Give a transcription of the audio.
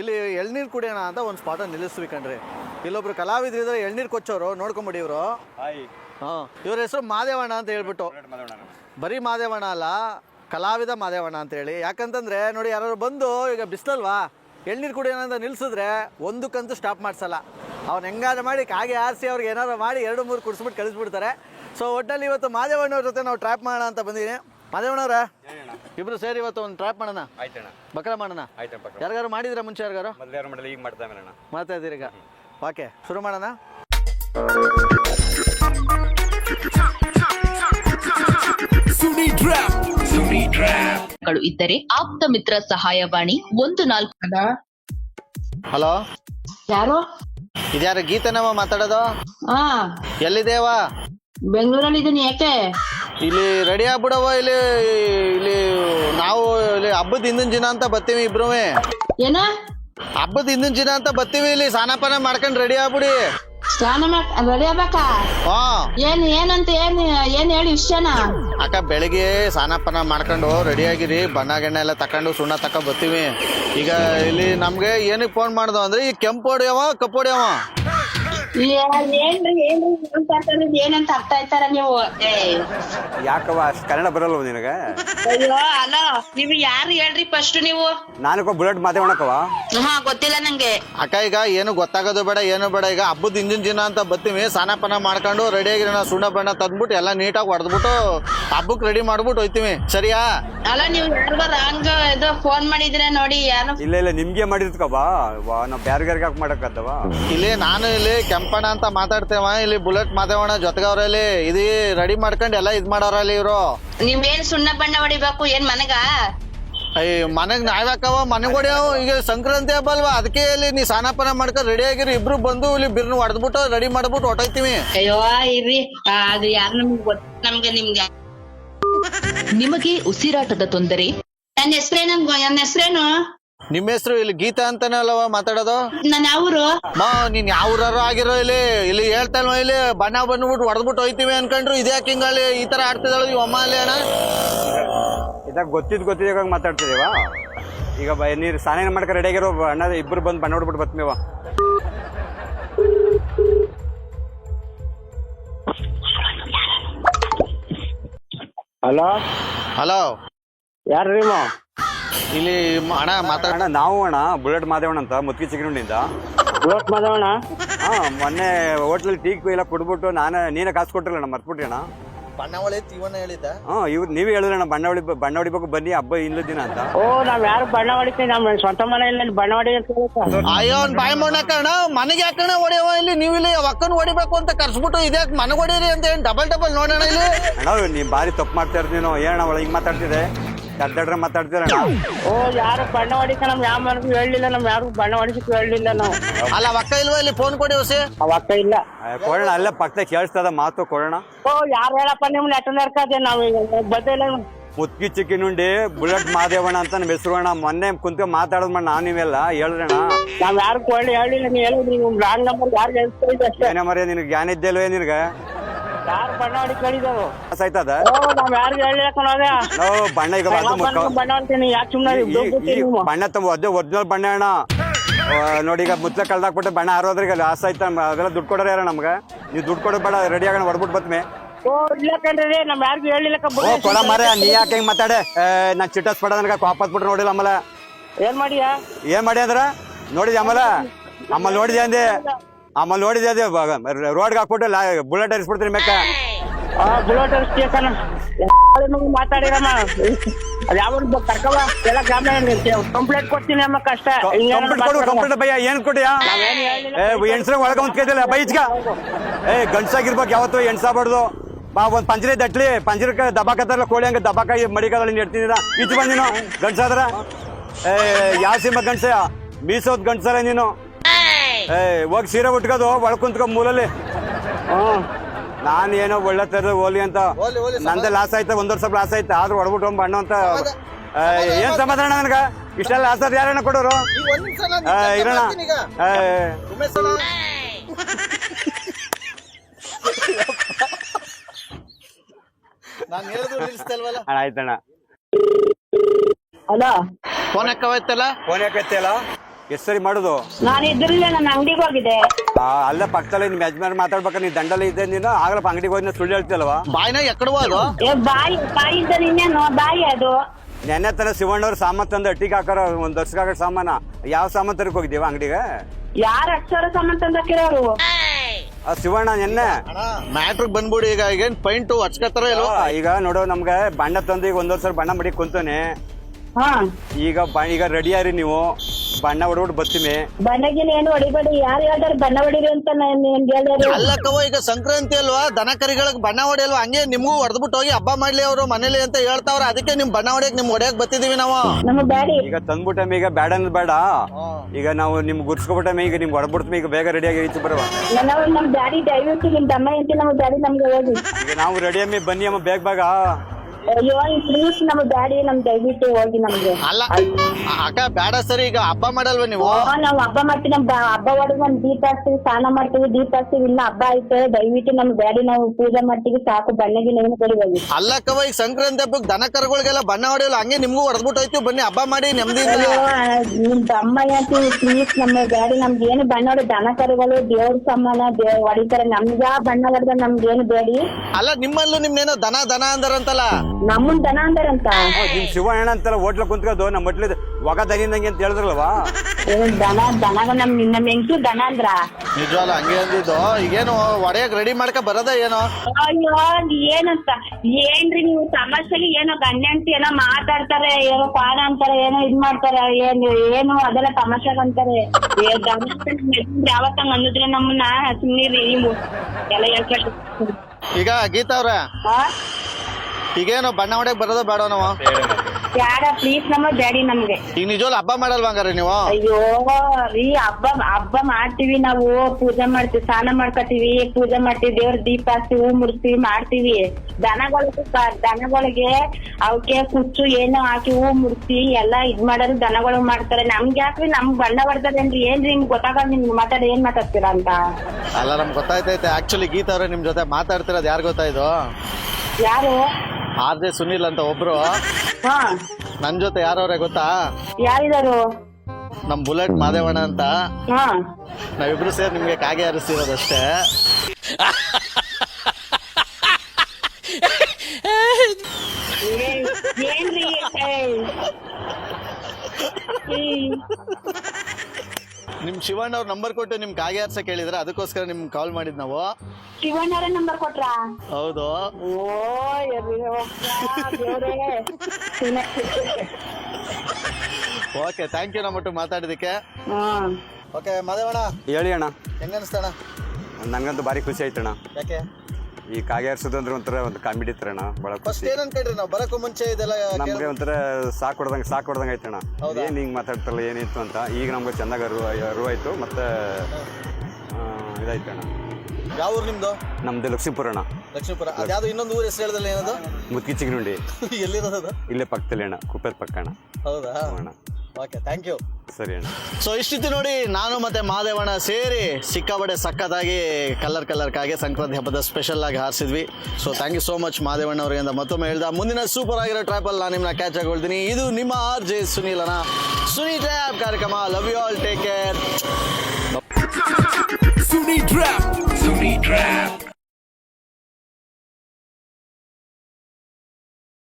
ಇಲ್ಲಿ ಎಳ್ನೀರು ಕುಡಿಯೋಣ ಅಂತ ಒಂದು ಸ್ಪಾಟ ನಿಲ್ಲಿಸ್ವಿ ಕಣ್ರಿ. ಇಲ್ಲೊಬ್ರು ಕಲಾವಿದ್ರು ಇದ್ರೆ ಎಳ್ನೀರು ಕೊಚ್ಚೋರು ನೋಡ್ಕೊಂಬಿಡಿ ಇವರು. ಹಾಂ ಇವ್ರ ಹೆಸರು ಮಾದೇವಣ್ಣ ಅಂತ ಹೇಳ್ಬಿಟ್ಟು. ಬರೀ ಮಾದೇವಣ್ಣ ಅಲ್ಲ ಕಲಾವಿದ ಮಾದೇವಣ್ಣ ಅಂತೇಳಿ ಯಾಕಂತಂದ್ರೆ ನೋಡಿ ಯಾರು ಬಂದು ಈಗ ಬಿಸ್ಲಲ್ವಾ ಎಳ್ನೀರು ಕುಡಿಯೋಣ ಅಂತ ನಿಲ್ಸಿದ್ರೆ ಒಂದಕ್ಕಂತೂ ಸ್ಟಾಪ್ ಮಾಡಿಸಲ್ಲ. ಅವ್ನು ಹೆಂಗಾದ್ರು ಮಾಡಿ ಕಾಗೆ ಆರಿಸಿ ಅವ್ರಿಗೆ ಏನಾದ್ರು ಮಾಡಿ ಎರಡು ಮೂರು ಕುಡಿಸ್ಬಿಟ್ಟು ಕಳಿಸ್ಬಿಡ್ತಾರೆ. ಸೊ ಒಟ್ಟಲ್ಲಿ ಇವತ್ತು ಮಾದೇವಣ್ಣವ್ರ ಜೊತೆ ನಾವು ಟ್ರ್ಯಾಪ್ ಮಾಡೋಣ ಅಂತ ಬಂದಿದ್ದೀನಿ. ಮಾದೇವಣ್ಣವ್ರ ಇಬ್ರು ಸೇರಿ ಇವತ್ತು ಒಂದು ಟ್ರ್ಯಾಪ್ ಮಾಡೋಣ. ಆಯ್ತಣ್ಣ. ಬಕ್ರ ಮಾಡೋಣ. ಆಯ್ತಣ್ಣ ಬಕ್ರ. ಯಾರಿಗಾರು ಮಾಡಿದ್ರೆ ಮುಂಚೆ ಯಾರಿಗಾರು? ಮೊದಲು ಯಾರು ಮಾಡಲ್ಲ ಈಗ ಮಾಡ್ತಾ ಅಣ್ಣ. ಮಾಡ್ತಾ ಇದ್ದೀರಿ ಈಗ. ಓಕೆ ಶುರು ಮಾಡೋಣ. ಗಳು ಇದ್ದರೆ ಆಪ್ತ ಮಿತ್ರ ಸಹಾಯವಾಣಿ ಒಂದು ನಾಲ್ಕು ಹಲೋ? ಯಾರು? ಇದ್ಯಾರು ಗೀತನವ ಮಾತಾಡೋದು? ಹಾ. ಎಲ್ಲಿದೇವ ಬೆಂಗಳೂರಲ್ಲಿ ಇದೀನಿ ಯಾಕೆ? ಇಲ್ಲಿ ರೆಡಿ ಆಗ್ಬಿಡವ ಇಲ್ಲಿ ಇಲ್ಲಿ ನಾವು ಇಲ್ಲಿ ಹಬ್ಬದ ಹಿಂದಿನ ದಿನ ಅಂತ ಬರ್ತೀವಿ ಇಬ್ರು ಏನ? ಹಬ್ಬದ ಹಿಂದಿನ ದಿನ ಅಂತ ಬರ್ತೀವಿ ಇಲ್ಲಿ ಸ್ನಾನಪಾನ ಮಾಡ್ಕೊಂಡು ರೆಡಿ ಆಗ್ಬಿಡಿ. ಸ್ನಾನ ಮಾಡ್ ರೆಡಿ ಆಗ್ಬೇಕಾ? ಹಾ. ಏನ್ ಏನಂತ ಏನ್ ಏನ್ ಹೇಳಿ ವಿಷಯನ? ಅಕ್ಕ ಬೆಳಿಗ್ಗೆ ಸ್ನಾನಪಾನ ಮಾಡ್ಕೊಂಡು ರೆಡಿ ಆಗಿರಿ ಬಣ್ಣ ಗಿಣ್ಣ ಎಲ್ಲ ತಕೊಂಡು ಸುಣ್ಣ ತಕೊಂಡ್ ಬರ್ತೀವಿ. ಈಗ ಇಲ್ಲಿ ನಮ್ಗೆ ಏನಕ್ಕೆ ಫೋನ್ ಮಾಡ್ದು ಅಂದ್ರೆ ಈ ಕೆಂಪು ಹೊಡಿಯವ ಕಪ್ಪು ಹೊಡಿಯವ ಏನ್ರಿ ಏನ್ರಿ ಅಂತ ಅಂತಂದ್ರೆ ಏನಂತ ಅರ್ಥ ಆಯ್ತಾರ ನೀವು? ಏ, ಯಾಕವ ಅಷ್ಟು ಕನ್ನಡ ಬರಲ್ವ ನಿನಗ? ಅಯ್ಯೋ ಅಲ್ಲ ನೀವು ಯಾರು ಹೇಳ್ರಿ ಫಸ್ಟ್ ನೀವು? ನಾನಕ್ಕ ಬುಲೆಟ್ ಮಾತಾಡಕವ ಹಾ ಗೊತ್ತಿಲ್ಲ ನಂಗೆ. ಅಕ್ಕ ಈಗ ಏನು ಗೊತ್ತಾಗೋದು ಬೇಡ ಏನು ಬೇಡ ಈಗ ಹಬ್ಬದ ಹಿಂದಿನ ದಿನ ಅಂತ ಬರ್ತೀವಿ ಸಾನಪಾನ ಮಾಡ್ಕೊಂಡು ರೆಡಿ ಆಗಿ ನಾವು ಸುಣ್ಣ ಬಣ್ಣ ತಂದ್ಬಿಟ್ಟು ಎಲ್ಲ ನೀಟಾಗಿ ಹೊಡೆದ್ಬಿಟ್ಟು ಹಬ್ಬಕ್ಕೆ ರೆಡಿ ಮಾಡ್ಬಿಟ್ಟು ಹೋಯ್ತೀವಿ. ಸರಿಯಾ? ಅಲ್ಲ ನೀವು ಯಾರಿಗೋ ಹಂಗ ಇದು ಫೋನ್ ಮಾಡಿದ್ರೆ ನೋಡಿ ಯಾರು? ಇಲ್ಲ ಇಲ್ಲ ನಿಮ್ಗೆ ಮಾಡಿದ್ಕವ ನಾವು ಬ್ಯಾರೆ ಯಾರಿಗೆ ಹಾಕಿ ಮಾಡಕ್ಕದ್ದವ ಇಲ್ಲಿ ನಾನು ಇಲ್ಲಿ ಕೆಂಪಣ್ಣ ಅಂತ ಮಾತಾಡ್ತೇವ ಇಲ್ಲಿ ಬುಲೆಟ್ ಮಾದೇವಣ್ಣ ಜೊತೆಗವ್ರಲ್ಲಿ. ಇದು ರೆಡಿ ಮಾಡ್ಕೊಂಡು ಎಲ್ಲ ಇದ್ ಮಾಡೋರಲ್ಲಿ ಇವರು. ನೀವೇನ್ ಸುಣ್ಣ ಬಣ್ಣ ಹೊಡಿಬೇಕು ಏನ್ ಮನಗ? ಅಯ್ಯ ಮನೆಗ್ ನಾವ್ಯಾಕವ ಮನೆಗ್ ಹೊಡ್ಯಾವ? ಈಗ ಸಂಕ್ರಾಂತಿ ಹಬ್ಬ ಅಲ್ವಾ? ಅದಕ್ಕೆ ಇಲ್ಲಿ ನೀ ಸಾನಪನ ಮಾಡ್ಕೊಂಡು ರೆಡಿ ಆಗಿರಿ. ಇಬ್ರು ಬಂದು ಇಲ್ಲಿ ಬಿರ್ನ ಹೊಡೆದ್ಬಿಟ್ಟು ರೆಡಿ ಮಾಡ್ಬಿಟ್ಟು ಹೊಟ್ಟೋಯ್ತೀವಿ ಅಯ್ಯೋ ಇರ್ರಿ. ಆ, ಅದು ಯಾರು ನಮ್ಗೆ ಗೊತ್ತ ನಮ್ಗೆ ನಿಮ್ಗೆ. ನಿಮಗೆ ಉಸಿರಾಟದ ತೊಂದರೆ? ನನ್ನ ಹೆಸ್ರೇನು ನನ್ನ ಹೆಸ್ರೇನು? ನಿಮ್ಮ ಹೆಸರು ಇಲ್ಲಿ ಗೀತಾ ಅಂತಾನೆ ಅಲ್ಲವ ಮಾತಾಡೋದು? ನಾನು ಯಾವ್ರು? ಮಾ ನೀನ್ ಯಾವ್ರಾರು ಆಗಿರೋ ಇಲ್ಲಿ ಇಲ್ಲಿ ಹೇಳ್ತಾನ ಇಲ್ಲಿ ಬಣ್ಣ ಬಂದ್ಬಿಟ್ಟು ಹೊಡೆದ್ಬಿಟ್ಟು ಹೋಯ್ತೀವಿ ಅನ್ಕೊಂಡ್ರು ಇದ್ಯಾಕೆ ಹಿಂಗಲ್ಲಿ ಈ ತರ ಆಡ್ತಿದ್ದಾಳು ನೀವು ಅಮ್ಮ ಅಲ್ಲಿ ಅಣ್ಣ? ಇದಾಗ ಗೊತ್ತಿದ್ ಗೊತ್ತಿದಾಗ ಮಾತಾಡ್ತಿದೀವ ಈಗ ಬ ನೀರು ಸ್ನಾನ ಮಾಡ್ಕ ರೆಡಿ ಆಗಿರೋ ಅಣ್ಣ ಇಬ್ರು ಬಂದು ಬಣ್ಣ ಹೊಡ್ಬಿಟ್ಟು ಬರ್ತೀವ ಹಲೋ? ಹಲೋ? ಯಾರು ಇಲ್ಲಿ ಮ- ಅಣ್ಣ ಮಾತಾಡ ಅಣ್ಣ ನಾವು ಅಣ್ಣ ಬುಲೆಟ್ ಮಾದೇವಣ್ಣ ಅಂತ ಮುತ್ಕಿ ಚಿಕ್ಕನುಂಡಿಂದ ಬುಲೆಟ್ ಮಾಧವಣ್ಣ ಹಾ ಮೊನ್ನೆ ಹೋಟ್ಲಲ್ಲಿ ಟೀ ಎಲ್ಲ ಕುಡ್ಬಿಟ್ಟು ನಾನು ನೀನೇ ಕಾಸು ಕೊಟ್ಟಿಲ್ಲ ಅಣ್ಣ ಮರ್ತ್ಬಿಟ್ಟಿ ಅಣ್ಣ. ಬಣ್ಣ ಹೊಳೆ ತೀವನ ಹೇಳಿದ್ದ. ಹಾ ಇವ್ರು ನೀವೇ ಹೇಳಿದ್ರಣ್ಣ ಬಣ್ಣ ಹೊಡಿ ಬಣ್ಣ ಹೊಡಿಬೇಕು ಬನ್ನಿ ಹಬ್ಬ ಇಲ್ಲ ದಿನ ಅಂತ. ಓ ನಾವ್ ಯಾರು ಬಣ್ಣ ಹೊಡಿತೀವಿ ನಮ್ಮ ಸ್ವಂತ ಮನೆಯಲ್ಲಿ ಬಣ್ಣ ಹೊಡಿ ಅಂತ ಹೇಳುತ್ತಾ? ಅಯ್ಯೋ ಅವ್ನ್ ಬಾಯಿ ಮಾಡಕಣ ಮನೆಗೆ ಯಾಕಣ ಹೊಡೆಯವ ಇಲ್ಲಿ? ನೀವು ಇಲ್ಲಿ ಅಕ್ಕನ ಹೊಡಿಬೇಕು ಅಂತ ಕರ್ಸ್ಬಿಟ್ಟು ಇದ್ಯಾಕ್ ಮನೆಗೆ ಹೊಡೀರಿ ಅಂತ ಏನ್ ಡಬಲ್ ಡಬಲ್ ನೋಡೋಣ ಇಲ್ಲಿ? ಅಣ್ಣ ನೀವ್ ಬಾರಿ ತಪ್ಪು ಮಾಡ್ತಾ ಇರ್ತೀನಿ ನೀನು. ಏನಣ್ಣ ಒಳಗೆ ಹಿಂಗ್ ಮಾತಾಡ್ತಿದೆ? ಕದ್ದಡ್ರೆ ಮಾತಾಡ್ತೀರ ಓ ಯಾರು ಬಣ್ಣ ಹೊಡಿತ ನಮ್ ಯಾವ ಮನಸ್ಸು ಹೇಳಲಿಲ್ಲ ನಮ್ ಯಾರು ಬಣ್ಣ ಹೊಡಿಸಕ್ ಹೇಳಲಿಲ್ಲ ನಾವು. ಅಲ್ಲ ಅಕ್ಕ ಇಲ್ವಾ ಇಲ್ಲಿ? ಫೋನ್ ಕೊಡಿ ಹೊಸಿ. ಅವ್ ಅಕ್ಕ ಇಲ್ಲ. ಕೊಡೋಣ ಅಲ್ಲೇ ಪಕ್ಕ ಕೇಳಿಸ್ತದ ಮಾತು ಕೊಡೋಣ ಓ ಯಾರು ಹೇಳಪ್ಪ ನಿಮ್ ನೆಟ್ವರ್ಕ್ ನರ್ಕದೆ ನಾವು ಬದಲ ಮುತ್ಕಿ ಚಿಕ್ಕಿನುಂಡಿ ಬುಲೆಟ್ ಮಾದೇವಣ್ಣ ಅಂತ ನಮ್ಮ ಹೆಸರು ಅಣ್ಣ. ಮೊನ್ನೆ ಕುಂತ್ಕೊಂಡು ಮಾತಾಡೋದ್ ಮಾಡಿ ನಾನು ನೀವೆಲ್ಲ ಹೇಳಿದ್ರಣ್ಣ ನಾವ್ ಯಾರು ಕೊಳ್ಳಿ ಹೇಳಿಲ್ಲ ನೀವು ಹೇಳಿದ್ರಿ ನೀವು ರಾಂಗ್ ನಂಬರ್ ಯಾರು ಹೇಳ್ತಾ ಅಷ್ಟೇ. ಏನೇ ಮರ್ಯ ನಿನಗೆ ಜ್ಞಾನ ಇದ್ದಲ್ವೇ ನಿನಗೆ? ಆಯ್ತದ? ನಾವ್ ಬಣ್ಣ ಈಗ ಬಣ್ಣ ತಮ್ಮ ಅದೇ ಒರಿಜಿನಲ್ ಬಣ್ಣ ಅಣ್ಣ. ನೋಡಿ ಈಗ ಮುಚ್ಚ ಕಳ್ದಾಕ್ಬಿಟ್ಟು ಬಣ್ಣ ಆರೋದ್ರಿಗೆ ಲಾಸ್ ಆಯ್ತು ಅದೆಲ್ಲ ದುಡ್ಡು ಕೊಡೋರು ಯಾರ ನಮ್ಗೆ? ನೀವು ದುಡ್ಡು ಕೊಡೋ ಬೇಡ ರೆಡಿ ಆಗೋಣ ಹೊಡ್ಬಿಟ್ಟು ಬತ್ಮೆ ಓ ಕೊಡ ಮರೆ ನೀ ಯಾಕೆ ಹಿಂಗ್ ಮಾತಾಡೆ? ನಾ ಚಿಟ್ಟಸ್ ಪಡ ನನಗೆ ಕಾಪಾತ್ ಬಿಟ್ರು ನೋಡಿಲ್ಲ ಆಮೇಲೆ. ಏನ್ ಮಾಡಿಯಾ? ಏನ್ ಮಾಡಿ ಅಂದ್ರ ನೋಡಿದ್ಯ ಆಮೇಲೆ? ಆಮೇಲೆ ನೋಡಿದ್ಯಾ ಅಂದೆ? ಆಮೇಲೆ ನೋಡಿದ್ಯ ಅದೇ ರೋಡ್ಗೆ ಹಾಕ್ಬಿಟ್ಟು ಲಾ ಬುಲೆಟ್ ಹರಿಸ್ಬಿಡ್ತೀನಿ ಮೆಕ್ಕ. ಆ ಬುಲೆಟ್ ಸ್ಟೇಷನ್ ಮಾತಾಡಿರಮ್ಮ. ಅದ್ ಯಾವ ಕರ್ಕವ? ಎಲ್ಲ ಕಂಪ್ಲೇಂಟ್ ಕೊಡ್ತೀನಿ ಅಮ್ಮ ಕಷ್ಟ ಕಂಪ್ಲೀಟ್ ಭಯ ಏನ್ ಕೊಟ್ಟಿಯಾ. ಏ ಹೆಣ್ಸ್ರ ಒಳಗೆ ಮುಂದ್ಕೈತಿಲ್ಲ ಬೈಜ್ಗ ಏ ಗಂಡ್ಸಾಗಿರ್ಬೇಕು ಯಾವತ್ತು ಹೆಣ್ಸಾಬಾರ್ದು ಬಾ ಒಂದ್ ಪಂಜರೆ ದಟ್ಲಿ. ಪಂಜರಕ್ಕೆ ದಬಾಕತ್ತಾರಲ್ಲ ಕೋಳಿ ಹಂಗ ದಬಾಕ ಮಡಿಕದಲ್ಲಿ ಇಡ್ತಿದ್ದೀರಾ ಈಚೆ ಬಂದಿನ ಗಂಡ್ಸಾದ್ರ. ಏ ಯಾವ ಸಿಂಹ ಗಂಡ್ಸ? ಮೀಸೋದ್ ಗಂಡ್ಸರ ನೀನು. ಏ ಹೋಗಿ ಸೀರೆ ಉಟ್ಕೋದು ಒಳಗ್ ಕುಂತ್ಕೊ ಮೂಲಲ್ಲಿ. ಹ್ಮ್ ನಾನು ಏನೋ ಒಳ್ಳೆ ತರದ ಓಲಿ ಅಂತ. ಓಲಿ, ಓಲಿ, ನಂದೇ ಲಾಸ್ ಆಯ್ತಾ ಒಂದ್ ವರ್ಷ ಲಾಸ್ ಆಯ್ತಾ ಆದ್ರೂ ಹೊಡ್ಬಿಟ್ಟು ಒಂದ್ ಬಣ್ಣ ಅಂತ. ಏನ್ ಸಮಾಧಾನ ನನಗ? ಇಷ್ಟೆಲ್ಲ ಲಾಸ್ ಆದ್ರೆ ಯಾರನ್ನ ಕೊಡೋರು? ಏ, ಇರೋಣ. ಏ, ನಾನು ಹೇಳಿದ್ರು ನಿಲ್ಸ್ತಲ್ವಲ್ಲ ಅಣ್ಣ ಆಯ್ತಣ್ಣ. ಅಲ್ಲ ಫೋನ್ ಹಾಕವೈತಲ್ಲ ಫೋನ್ ಯಾಕೆ ಎತ್ತಿಲ್ಲ ಎಷ್ಟು ಸರಿ ಮಾಡೋದು. ನಾನು ಇದ್ರಲ್ಲೇ ನನ್ನ ಅಂಗಡಿಗೆ ಹೋಗಿದ್ದೆ. ಆ, ಅಲ್ಲೇ ಪಕ್ಕದಲ್ಲಿ ನಿಮ್ಮ ಯಜಮಾನ್ ಮಾತಾಡ್ಬೇಕ ನೀ ದಂಡಲ್ಲಿ ಇದ್ದೆ ನೀನು ಆಗಲಪ್ಪ ಅಂಗಡಿಗೆ ಹೋಗಿ ಸುಳ್ಳು ಹೇಳ್ತಿಲ್ವಾ ಬಾಯ್ನ ಎಕ್ಕಡವ ಅದು? ಏ ಬಾಯಿ ಬಾಯಿಂದ ಇನ್ನೇನು ಬಾಯಿ ಅದು. ನೆನ್ನೆ ತನ ಶಿವಣ್ಣವ್ರು ಸಾಮಾನು ತಂದು ಅಟ್ಟಿಗೆ ಹಾಕೋರು ಒಂದು ವರ್ಷಕ್ಕೆ ಸಾಮಾನ. ಯಾವ ಸಾಮಾನು ತರಕ್ ಹೋಗಿದ್ದೀವ ಅಂಗಡಿಗೆ? ಯಾರ ಅಕ್ಷರ ಸಾಮಾನ್ ತಂದಾಕಿರೋರು? ಆ ಶಿವಣ್ಣ ನೆನ್ನೆ. ಮ್ಯಾಟ್ರಿಗೆ ಬಂದ್ಬಿಡಿ ಈಗ ಈಗೇನ್ ಪೈಂಟು ಹಚ್ಕತ್ತಾರ ಇಲ್ವೋ? ಈಗ ನೋಡು ನಮ್ಗೆ ಬಣ್ಣ ತಂದು ಈಗ ಒಂದ್ ವರ್ಷ ಬಣ್ಣ ಮಾಡಿ ಕುಂತಾನೆ. ಹಾ. ಈಗ ಬ- ಈಗ ರೆಡಿ ಆರಿ ನೀವು? ಬಣ್ಣ ಹೊಡ್ಬಿಟ್ಟು ಬರ್ತೀನಿ. ಬಣ್ಣಗಿನ ಏನು ಹೊಡಿಬೇಡಿ. ಯಾರು ಹೇಳ್ದಾರೆ ಬಣ್ಣ ಹೊಡಿರಿ ಅಂತ ನಾನು ಅಲ್ಲ ಅಲ್ಲಕ್ಕವ ಈಗ ಸಂಕ್ರಾಂತಿ ಅಲ್ವಾ? ದನ ಕರಿಗಳಿಗೆ ಬಣ್ಣ ಹೊಡೆಯಲ್ವಾ? ಹಂಗೆ ನಿಮ್ಗೂ ಹೊಡೆದ್ಬಿಟ್ಟು ಹೋಗಿ ಹಬ್ಬ ಮಾಡ್ಲಿ ಅವರು ಮನೇಲಿ ಅಂತ ಹೇಳ್ತಾವ್ರ. ಅದಕ್ಕೆ ನಿಮ್ ಬಣ್ಣ ಹೊಡೆಯಕ್ ನಿಮ್ ಹೊಡೆಯಕ್ ಬತ್ತಿದೀವಿ ನಾವು. ನಮ್ಮ ಬ್ಯಾಡಿ ಈಗ ತಂದ್ಬಿಟ್ಟ ಈಗ ಬೇಡ ಅನ್ನೋದು ಬೇಡ. ಈಗ ನಾವು ನಿಮ್ ಗುರ್ಸ್ಕೊಬಿಟ್ಟ ಈಗ ನಿಮ್ಗೆ ಹೊಡ್ಬಿಡ್ತೀವಿ ಈಗ ಬೇಗ ರೆಡಿಯಾಗಿ ಐತಿ ಬರುವ. ನಮ್ ಬ್ಯಾಡಿ ದಯವಿಟ್ಟು ನಿಮ್ ತಮ್ಮ ಅಂತ ನಮ್ಮ ಬ್ಯಾಡಿ ನಮ್ಗೆ ಹೋಗಿ. ಈಗ ನಾವು ರೆಡಿ ಅಮ್ಮಿ ಬನ್ನಿ ಅಮ್ಮ ಬೇಗ ಬೇಗ ಅಯ್ಯೋ ಪ್ಲೀಸ್ ನಮ್ಮ ಬ್ಯಾಡಿ ನಮ್ ದಯವಿಟ್ಟು ಹೋಗಿ ನಮ್ಗೆ. ಅಲ್ಲ ಅಕ್ಕ ಬೇಡ ಸರಿ ಈಗ ಹಬ್ಬ ಮಾಡಲ್ವಾ ನೀವು? ಓ ನಾವ್ ಹಬ್ಬ ಮಾಡ್ತೀವಿ ನಮ್ ಬ- ಹಬ್ಬ ಹೊಡೆದ್ ನಮ್ ದೀಪ ಹಚ್ತೀವಿ ಸ್ನಾನ ಮಾಡ್ತೀವಿ ದೀಪ ಹಚ್ತೀವಿ ಇನ್ನ ಹಬ್ಬ ಐತೆ ದಯವಿಟ್ಟು ನಮ್ ಬ್ಯಾಡಿ ನಾವು ಪೂಜೆ ಮಾಡ್ತೀವಿ ಸಾಕು ಬಣ್ಣಗೆ ಏನು ಕೊಡಿ ಅಲ್ಲಕ್ಕವ ಈಗ ಸಂಕ್ರಾಂತಿ ಹಬ್ಬಕ್ಕೆ ದನ ಕರುಗಳಿಗೆಲ್ಲ ಬಣ್ಣ ಹೊಡೆಯಲ್ಲ ಹಂಗೆ ನಿಮ್ಗೂ ಹೊಡೆದ್ಬಿಟ್ಟು ಹೋಯ್ತು ಬನ್ನಿ ಹಬ್ಬ ಮಾಡಿ ನೆಮ್ಮದಿಯಿಂದ. ಅಯ್ಯೋ ನಿಮ್ ತಮ್ಮ ಅಂತೀವಿ ಪ್ಲೀಸ್ ನಮ್ಮ ಬ್ಯಾಡಿ ನಮ್ಗೆ ಏನು ಬಣ್ಣ ಹೊಡೆ ದನ ಕರುಗಳು ದೇವ್ರ ಸಮಾನ ದೇವ್ ಹೊಡಿತಾರೆ ನಮ್ಗ ಬಣ್ಣ ಹೊಡೆದ ನಮ್ಗೆ ಏನು ಬೇಡಿ. ಅಲ್ಲ ನಿಮ್ಮಲ್ಲೂ ನಿಮ್ನೇನೋ ದನ ದನ ಅಂದಾರಂತಲ್ಲ? ನಮ್ಮನ್ ದನ ಅಂದಾರಂತ. ನಿಮ್ ಶಿವಣ್ಣ ಅಂತಾರ ಹೋಟ್ಲ ಕುಂತ್ಕೋದು ನಮ್ಮ ಹೋಟ್ಲಿದ್ ಒಗ ದನಿಂದಂಗೆ ಅಂತ ಹೇಳಿದ್ರಲ್ವಾ? ಏನು ದನ ದನಗ ನಮ್ ನಮ್ ಹೆಂಗ್ಸು ದನ ಅಂದ್ರ. ನಿಜವಲ್ಲ ಹಂಗೆ ಅಂದಿದ್ದು. ಈಗೇನು ಒಡೆಯಕ್ ರೆಡಿ ಮಾಡ್ಕ ಬರೋದ ಏನೋ? ಅಯ್ಯೋ ಏನಂತ. ಏನ್ರಿ ನೀವು ಸಮಸ್ಯೆಲಿ ಏನೋ ಗಣ್ಯ ಅಂತ ಏನೋ ಮಾತಾಡ್ತಾರೆ ಏನೋ ಪಾನ ಅಂತಾರೆ ಏನೋ ಇದ್ ಮಾಡ್ತಾರೆ ಏನು ಏನು ಅದೆಲ್ಲ ಸಮಸ್ಯೆ ಅಂತಾರೆ. ಏ ದನ ಅಂತ ನಮ್ ಯಜಮಾನ್ರು ಯಾವತ್ತಂಗ್ ಅನ್ನಿದ್ರೆ ನಮ್ಮನ್ನ? ಸುಮ್ನಿರಿ ನೀವು. ಎಲ್ಲ ಹೇಳ್ಕೊಂಡು ಈಗ ಗೀತಾ ಅವ್ರ? ಈಗೇನು ಬಣ್ಣ ಹೊಡೆಯಕ್ ಬರೋದ ಬೇಡ ನಾವು. ಬ್ಯಾಡ ಪ್ಲೀಸ್ ನಮ್ಮ ಬ್ಯಾಡಿ ನಮ್ಗೆ. ಈಗ ನಿಜವಲ್ಲ ಹಬ್ಬ ಮಾಡಲ್ವಾ ಹಂಗಾರೆ ನೀವು? ಅಯ್ಯೋ ರೀ ಹಬ್ಬ ಹಬ್ಬ ಮಾಡ್ತೀವಿ ನಾವು. ಪೂಜೆ ಮಾಡ್ತೀವಿ ಸ್ನಾನ ಮಾಡ್ಕೊತೀವಿ. ಪೂಜೆ ಮಾಡ್ತೀವಿ ದೇವ್ರ ದೀಪ ಹಾಕ್ತಿವಿ ಹೂ ಮುಡ್ತೀವಿ ಮಾಡ್ತೀವಿ. ದನಗಳಿಗೆ ಕ- ದನಗಳಿಗೆ ಅವಕ್ಕೆ ಕುಚ್ಚು ಏನೋ ಹಾಕಿ ಹೂ ಮುಡ್ಸಿ ಎಲ್ಲಾ ಇದ್ ಮಾಡೋರು ದನಗಳು ಮಾಡ್ತಾರೆ. ನಮ್ಗೆ ಯಾಕ್ರಿ ನಮ್ ಬಣ್ಣ ಹೊಡ್ದದೇನ್ರಿ ಏನ್ರಿ ನಿಮ್ಗೆ ಗೊತ್ತಾಗಲ್ಲ ನಿಮ್ ಮಾತಾಡಿ ಏನ್ ಮಾತಾಡ್ತೀರಾ ಅಂತ? ಅಲ್ಲ ನಮ್ಗೆ ಗೊತ್ತಾಯ್ತೈತೆ. ಆಕ್ಚುಲಿ ಗೀತಾ ಅವ್ರೆ ನಿಮ್ ಜೊತೆ ಮಾತಾಡ್ತಿರೋದು ಯಾರು ಗೊತ್ತಾಯ್ತು ಯಾರು? ಆರ್ ಜೆ ಸುನಿಲ್ ಅಂತ ಒಬ್ರು. ಹಾ. ನನ್ ಜೊತೆ ಯಾರವ್ರೆ ಗೊತ್ತಾ? ಯಾರಿದಾರು? ನಮ್ ಬುಲೆಟ್ ಮಾದೇವಣ್ಣ ಅಂತ. ಹಾ. ನಾವಿಬ್ರು ಸೇರಿ ನಿಮ್ಗೆ ಕಾಗೆ ಹರಿಸ್ತಿರೋದಷ್ಟೇ ಏ- ಏನ್ರಿ. ನಿಮ್ ಶಿವಣ್ಣ ಅವ್ರ ನಂಬರ್ ಕೊಟ್ಟು ನಿಮ್ ಕಾಗೆ ಹರ್ಸಕ್ ಕೇಳಿದ್ರ ಅದಕ್ಕೋಸ್ಕರ ನಿಮ್ ಕಾಲ್ ಮಾಡಿದ್ ನಾವು. ಶಿವಣ್ಣವ್ರ ನಂಬರ್ ಕೊಟ್ರಾ? ಹೌದು. ಓ ದೇವ್ರೇ. ಓಕೆ ಥ್ಯಾಂಕ್ ಯು ನಮ್ಮಟ್ಟು ಮಾತಾಡಿದಕ್ಕೆ ಹ್ಮ್ ಓಕೆ ಮಾದೇವಣ್ಣ. ಹೇಳಿ ಅಣ್ಣ. ಹೆಂಗ ಅನಿಸ್ತಣ ನನಗಂತೂ ಭಾರಿ ಖುಷಿ ಆಯ್ತಣ್ಣ. ಯಾಕೆ? ಈ ಕಾಗೆ ಹರ್ಸೋದು ಅಂದ್ರೆ ಒಂಥರ ಒಂದು ಕಾಮಿಡಿ ತರಣ ಬಹಳ ಫಸ್ಟ್ ಖುಷಿ. ಏನ್ ಅನ್ಕೊಂಡ್ರಿ ನಾವು ಬರಕ್ಕೂ ಮುಂಚೆ ಇದೆಲ್ಲ ನಮ್ಗೆ ಒಂಥರ ಸಾಕ್ ಹೊಡ್ದಂಗೆ ಸಾಕ್ ಹೊಡ್ದಂಗೆ ಆಯ್ತಣ್ಣ ಏನು ಹಿಂಗ್ ಮಾತಾಡ್ತಾರಲ್ಲ ಏನಿತ್ತು ಅಂತ. ಈಗ ನಮ್ಗೆ ಚೆನ್ನಾಗಿ ಅರಿವು ಅರಿವು ಆಯ್ತು ಮತ್ತೆ ಆ, ಇದಾಯ್ತಣ್ಣ ಯಾವ ಊರು ನಿಮ್ದು? ನಮ್ದು ಲಕ್ಷ್ಮೀಪುರ ಅಣ್ಣ. ಲಕ್ಷ್ಮೀಪುರ. ಅದ್ಯಾವ್ದು ಇನ್ನೊಂದು ಊರು ಹೆಸರು ಹೇಳ್ದಲ್ಲ ಏನದು? ಮುತ್ಕಿ ಚಿಗರುಂಡಿ ಎಲ್ಲಿರೋದು ಅದು? ಇಲ್ಲೇ ಪಕ್ಕದಲ್ಲಿ ಅಣ್ಣ ಕುಪ್ಪದ ಪಕ್ಕ ಅಣ್ಣ. ಹೌದಾ? ಹ್ಞೂ ಅಣ್ಣ. ಓಕೆ ಥ್ಯಾಂಕ್ ಯು ಸರಿ ಸೊ ಇಷ್ಟಿತ್ತು ನೋಡಿ ನಾನು ಮತ್ತೆ ಮಾದೇವಣ್ಣ ಸೇರಿ ಸಿಕ್ಕಾಬಡೆ ಸಕ್ಕತ್ತಾಗಿ ಕಲರ್ ಕಲರ್ ಕಾಗೆ ಸಂಕ್ರಾಂತಿ ಹಬ್ಬದ ಸ್ಪೆಷಲ್ ಆಗಿ ಹಾರಿಸಿದ್ವಿ. So thank you so much ಮಾದೇವಣ್ಣ ಅಂತ ಮತ್ತೊಮ್ಮೆ ಹೇಳ್ದ. ಮುಂದಿನ ಸೂಪರ್ ಆಗಿರೋ ಟ್ರ್ಯಾಪಲ್ಲಿ ನಾನು ನಿಮ್ಮನ್ನ ಕ್ಯಾಚ್ ಆಗೊಳ್ತೀನಿ ಇದು ನಿಮ್ಮ ಆರ್ ಜೆ ಸುನೀಲನ ಸುನಿ ಟ್ರ್ಯಾಪ್ ಕಾರ್ಯಕ್ರಮ. Love you all take care Suni Trap. Suni.